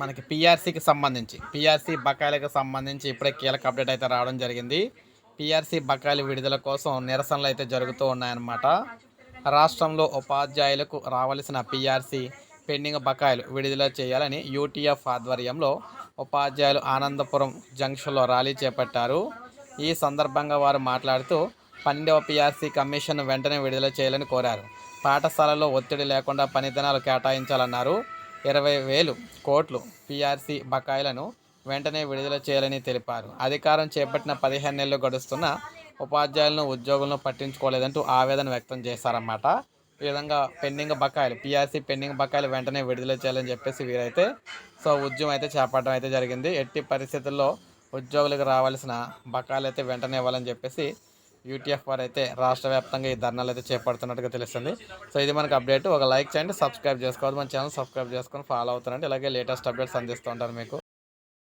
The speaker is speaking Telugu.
మనకి పిఆర్సీకి సంబంధించి పిఆర్సీ బకాయిలకు సంబంధించి ఇప్పుడే కీలక అప్డేట్ అయితే రావడం జరిగింది. పిఆర్సీ బకాయిలు విడుదల కోసం నిరసనలు అయితే జరుగుతూ ఉన్నాయన్నమాట. రాష్ట్రంలో ఉపాధ్యాయులకు రావాల్సిన పిఆర్సీ పెండింగ్ బకాయిలు విడుదల చేయాలని యూటీఎఫ్ ఆధ్వర్యంలో ఉపాధ్యాయులు ఆనందపురం జంక్షన్లో ర్యాలీ చేపట్టారు. ఈ సందర్భంగా వారు మాట్లాడుతూ పన్నెండవ పిఆర్సీ కమిషన్ వెంటనే విడుదల చేయాలని కోరారు. పాఠశాలలో ఒత్తిడి లేకుండా పనిదినాలు కేటాయించాలన్నారు. ఇరవై వేలు కోట్లు పిఆర్సీ బకాయిలను వెంటనే విడుదల చేయాలని తెలిపారు. అధికారం చేపట్టిన పదిహేను నెలలు గడుస్తున్న ఉపాధ్యాయులను ఉద్యోగులను పట్టించుకోలేదంటూ ఆవేదన వ్యక్తం చేశారన్నమాట. ఈ విధంగా పెండింగ్ బకాయిలు పిఆర్సీ పెండింగ్ బకాయిలు వెంటనే విడుదల చేయాలని చెప్పేసి వీరైతే సో ఉద్యమం అయితే చేపట్టడం అయితే జరిగింది. ఎట్టి పరిస్థితుల్లో ఉద్యోగులకు రావాల్సిన బకాయిలు అయితే వెంటనే ఇవ్వాలని చెప్పేసి యూటీఎఫ్ వారు అయితే రాష్ట్ర వ్యాప్తంగా ఈ ధర్నాలు అయితే చేపడుతున్నట్టుగా తెలుస్తుంది. సో ఇది మనకు అప్డేట్. ఒక లైక్ చేయండి సబ్స్క్రైబ్ చేసుకోవాలి మన ఛానల్ సబ్స్క్రైబ్ చేసుకొని ఫాలో అవుతారండి. ఇలాగే లేటెస్ట్ అప్డేట్స్ అందిస్తూ ఉంటారు మీకు.